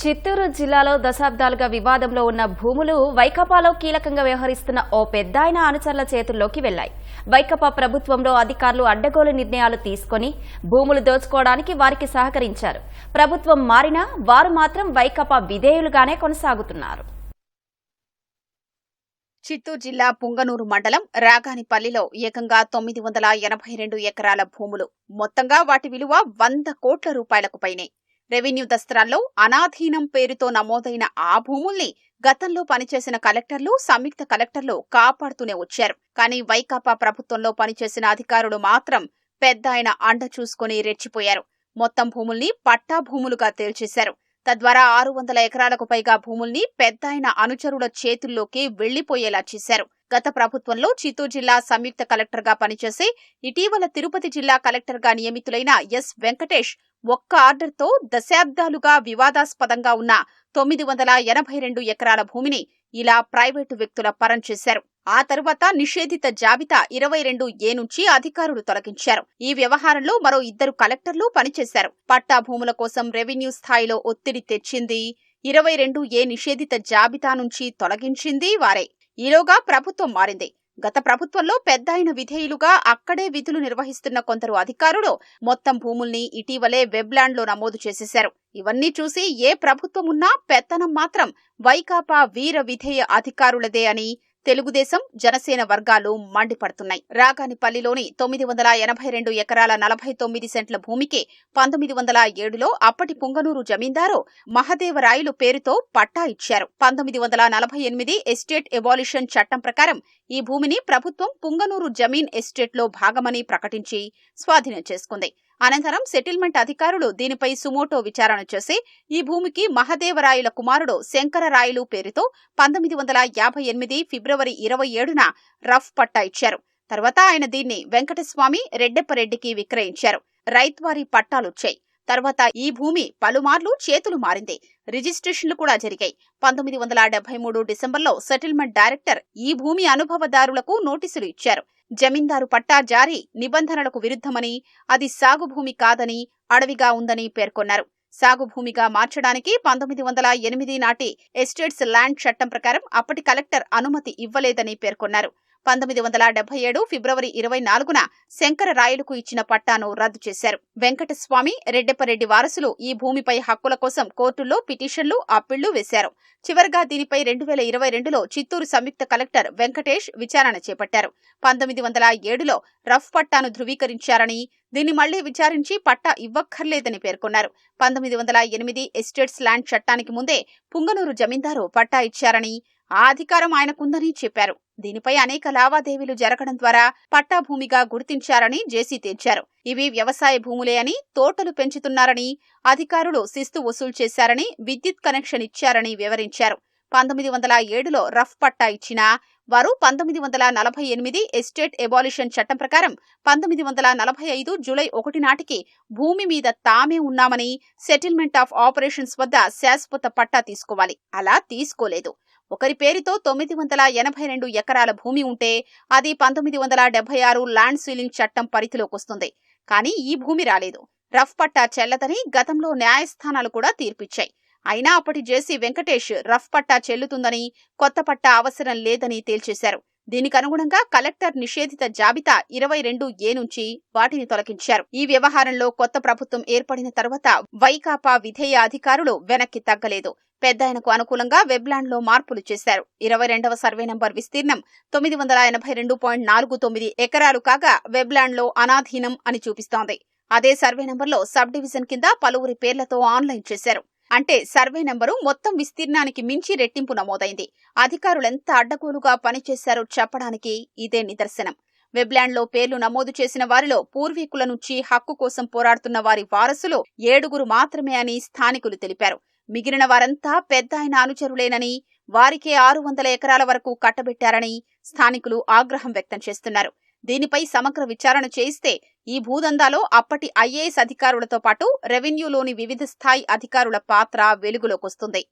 చిత్తూరు జిల్లాలో దశాబ్దాలుగా వివాదంలో ఉన్న భూములు వైకపాలో కీలకంగా వ్యవహరిస్తున్న ఓ పెద్దాయన అనుచరుల చేతుల్లోకి వెళ్ళాయి వైకపా ప్రభుత్వంలో అధికారులు అడ్డగోలు నిర్ణయాలు తీసుకొని భూములు దోచుకోవడానికి వారికి సహకరించారు. ప్రభుత్వం మారినా వారు మాత్రం వైకపా విధేయులుగానే కొనసాగుతున్నారు. చిత్తూరు జిల్లా పుంగనూరు మండలం రాగానిపల్లిలో ఏకంగా తొమ్మిది వందల ఎనభై రెండు ఎకరాల భూములు. మొత్తంగా వాటి విలువ వంద కోట్ల రూపాయలకు పైనే. రెవెన్యూ దస్త్రాల్లో అనాధీనం పేరుతో నమోదైన ఆ భూముల్ని గతంలో పనిచేసిన కలెక్టర్లు సంయుక్త కలెక్టర్లు కాపాడుతూనే వచ్చారు. కానీ వైకాపా ప్రభుత్వంలో పనిచేసిన అధికారులు మాత్రం పెద్ద ఆయన అండ చూసుకుని రెచ్చిపోయారు. మొత్తం భూముల్ని పట్టా భూములుగా తేల్చేశారు. తద్వారా ఆరు వందల ఎకరాలకు పైగా భూముల్ని పెద్దాయన అనుచరుల చేతుల్లోకి వెళ్ళిపోయేలా చేశారు. గత ప్రభుత్వంలో చిత్తూరు జిల్లా సంయుక్త కలెక్టర్గా పనిచేసి ఇటీవల తిరుపతి జిల్లా కలెక్టర్గా నియమితులైన ఎస్ వెంకటేష్ ఒక్క ఆర్డర్తో దశాబ్దాలుగా వివాదాస్పదంగా ఉన్న తొమ్మిది వందల ఎనభై రెండు ఎకరాల భూమిని ఇలా ప్రైవేటు వ్యక్తుల పరం చేశారు. ఆ తర్వాత నిషేధిత జాబితా ఇరవై రెండు ఏ నుంచి అధికారులు తొలగించారు. ఈ వ్యవహారంలో మరో ఇద్దరు కలెక్టర్లు పనిచేశారు. పట్టా భూముల కోసం రెవెన్యూ స్థాయిలో ఒత్తిడి తెచ్చింది. ఇరవై రెండు ఏ నిషేధిత జాబితా నుంచి తొలగించింది వారే. ఈలోగా ప్రభుత్వం మారింది. గత ప్రభుత్వంలో పెద్ద అయిన విధేయులుగా అక్కడే విధులు నిర్వహిస్తున్న కొందరు అధికారులు మొత్తం భూముల్ని ఇటీవలే వెబ్లాండ్లో నమోదు చేసేశారు. ఇవన్నీ చూసి ఏ ప్రభుత్వం ఉన్నా పెత్తనం మాత్రం వైకాపా వీర విధేయ అధికారులదే అని తెలుగుదేశం జనసేన వర్గాలు మండిపడుతున్నాయి. రాగానిపల్లిలోని తొమ్మిది వందల ఎనభై రెండు ఎకరాల నలభై తొమ్మిది సెంట్ల భూమికి పంతొమ్మిది వందల ఏడులో అప్పటి పుంగనూరు జమీందారు మహదేవరాయలు పేరుతో పట్టా ఇచ్చారు. పంతొమ్మిది వందల నలభై ఎనిమిది ఎస్టేట్ ఎవాల్యూషన్ చట్టం ప్రకారం ఈ భూమిని ప్రభుత్వం పుంగనూరు జమీన్ ఎస్టేట్లో భాగమని ప్రకటించి స్వాధీనం చేసుకుంది. అనంతరం సెటిల్మెంట్ అధికారులు దీనిపై సుమోటో విచారణ చేసి ఈ భూమికి మహదేవరాయుల కుమారుడు శంకరరాయలు పేరుతో పంతొమ్మిది వందల యాభై ఎనిమిది ఫిబ్రవరి ఇరవై ఏడున రఫ్ పట్టా ఇచ్చారు. తర్వాత ఆయన దీన్ని వెంకటస్వామి రెడ్డెప్పరెడ్డికి విక్రయించారు. రైత్వారీ పట్టాలొచ్చాయి తర్వాత ఈ భూమి పలుమార్లు చేతులు మారింది. రిజిస్ట్రేషన్లు కూడా జరిగాయి. పంతొమ్మిది వందల డెబ్బై మూడు డిసెంబర్లో సెటిల్మెంట్ డైరెక్టర్ ఈ భూమి అనుభవదారులకు నోటీసులు ఇచ్చారు. జమీందారు పట్టా జారీ నిబంధనలకు విరుద్ధమని అది సాగు భూమి కాదని అడవిగా ఉందని పేర్కొన్నారు. సాగు భూమిగా మార్చడానికి పంతొమ్మిది వందల ఎనిమిది నాటి ఎస్టేట్స్ ల్యాండ్ చట్టం ప్రకారం అప్పటి కలెక్టర్ అనుమతి ఇవ్వలేదని పేర్కొన్నారు. పంతొమ్మిది వందల డెబ్బై ఏడు ఫిబ్రవరి ఇరవై నాలుగున శంకర రాయలకు ఇచ్చిన పట్టాను రద్దు చేశారు. వెంకటస్వామి రెడ్డెప్పరెడ్డి వారసులు ఈ భూమిపై హక్కుల కోసం కోర్టుల్లో పిటిషన్లు అప్పీళ్ళు వేశారు. చివరగా దీనిపై రెండు వేల ఇరవై రెండులో చిత్తూరు సంయుక్త కలెక్టర్ వెంకటేష్ విచారణ చేపట్టారు. పంతొమ్మిది వందల ఏడులో రఫ్ పట్టాను ధృవీకరించారని దీన్ని మళ్ళీ విచారించి పట్టా ఇవ్వక్కర్లేదని పేర్కొన్నారు. పంతొమ్మిది వందల ఎనిమిది ఎస్టేట్స్ ల్యాండ్ చట్టానికి ముందే పుంగనూరు జమీందారు పట్టా ఇచ్చారని ఆ అధికారం ఆయనకుందని చెప్పారు. దీనిపై అనేక లావాదేవీలు జరగడం ద్వారా పట్టా భూమిగా గుర్తించారని జేసీ తేల్చారు. ఇవి వ్యవసాయ భూములే అని తోటలు పెంచుతున్నారని అధికారులు శిస్తు వసూలు చేశారని విద్యుత్ కనెక్షన్ ఇచ్చారని వివరించారు. పంతొమ్మిది వందల ఏడులో రఫ్ పట్టా ఇచ్చినా వారు పంతొమ్మిది వందల నలభై ఎనిమిది ఎస్టేట్ ఎబాలిషన్ చట్టం ప్రకారం పంతొమ్మిది వందల నలభై ఐదు జూలై ఒకటి నాటికి భూమి మీద తామే ఉన్నామని సెటిల్మెంట్ ఆఫ్ ఆపరేషన్స్ వద్ద శాశ్వత పట్టా తీసుకోవాలి. అలా తీసుకోలేదు. ఒకరి పేరుతో తొమ్మిది వందల ఎనభై రెండు ఎకరాల భూమి ఉంటే అది పంతొమ్మిది వందల డెబ్బై ఆరు ల్యాండ్ సీలింగ్ చట్టం పరిధిలోకి వస్తుంది. కానీ ఈ భూమి రాలేదు. రఫ్ పట్టా చెల్లదని గతంలో న్యాయస్థానాలు కూడా తీర్పిచ్చాయి. అయినా అప్పటి జేసీ వెంకటేష్ రఫ్ పట్టా చెల్లుతుందని కొత్త పట్టా అవసరం లేదని తేల్చేశారు. దీనికి అనుగుణంగా కలెక్టర్ నిషేధిత జాబితా ఇరవై రెండు ఏ నుంచి వాటిని తొలగించారు. ఈ వ్యవహారంలో కొత్త ప్రభుత్వం ఏర్పడిన తర్వాత వైకాపా విధేయ అధికారులు వెనక్కి తగ్గలేదు. పెద్దాయనకు అనుకూలంగా వెబ్లాండ్లో మార్పులు చేశారు. ఇరవై రెండవ సర్వే నంబర్ విస్తీర్ణం తొమ్మిది వందల ఎనభై రెండు పాయింట్ నాలుగు తొమ్మిది ఎకరాలు కాగా వెబ్లాండ్లో అనాధీనం అని చూపిస్తోంది. అదే సర్వే నంబర్లో సబ్ డివిజన్ కింద పలువురి పేర్లతో ఆన్లైన్ చేశారు. అంటే సర్వే నెంబరు మొత్తం విస్తీర్ణానికి మించి రెట్టింపు నమోదైంది. అధికారులెంత అడ్డగోలుగా పనిచేశారో చెప్పడానికి ఇదే నిదర్శనం. వెబ్లాండ్లో పేర్లు నమోదు చేసిన వారిలో పూర్వీకుల నుంచి హక్కు కోసం పోరాడుతున్న వారి వారసులు ఏడుగురు మాత్రమే అని స్థానికులు తెలిపారు. మిగిలిన వారంతా పెద్ద ఆయన అనుచరులేనని వారికే ఆరు వందల ఎకరాల వరకు కట్టబెట్టారని స్థానికులు ఆగ్రహం వ్యక్తం చేస్తున్నారు. దీనిపై సమగ్ర విచారణ చేయిస్తే ఈ భూదందాలో అప్పటి ఐఏఎస్ అధికారులతో పాటు రెవెన్యూలోని వివిధ స్థాయి అధికారుల పాత్ర వెలుగులోకొస్తుంది.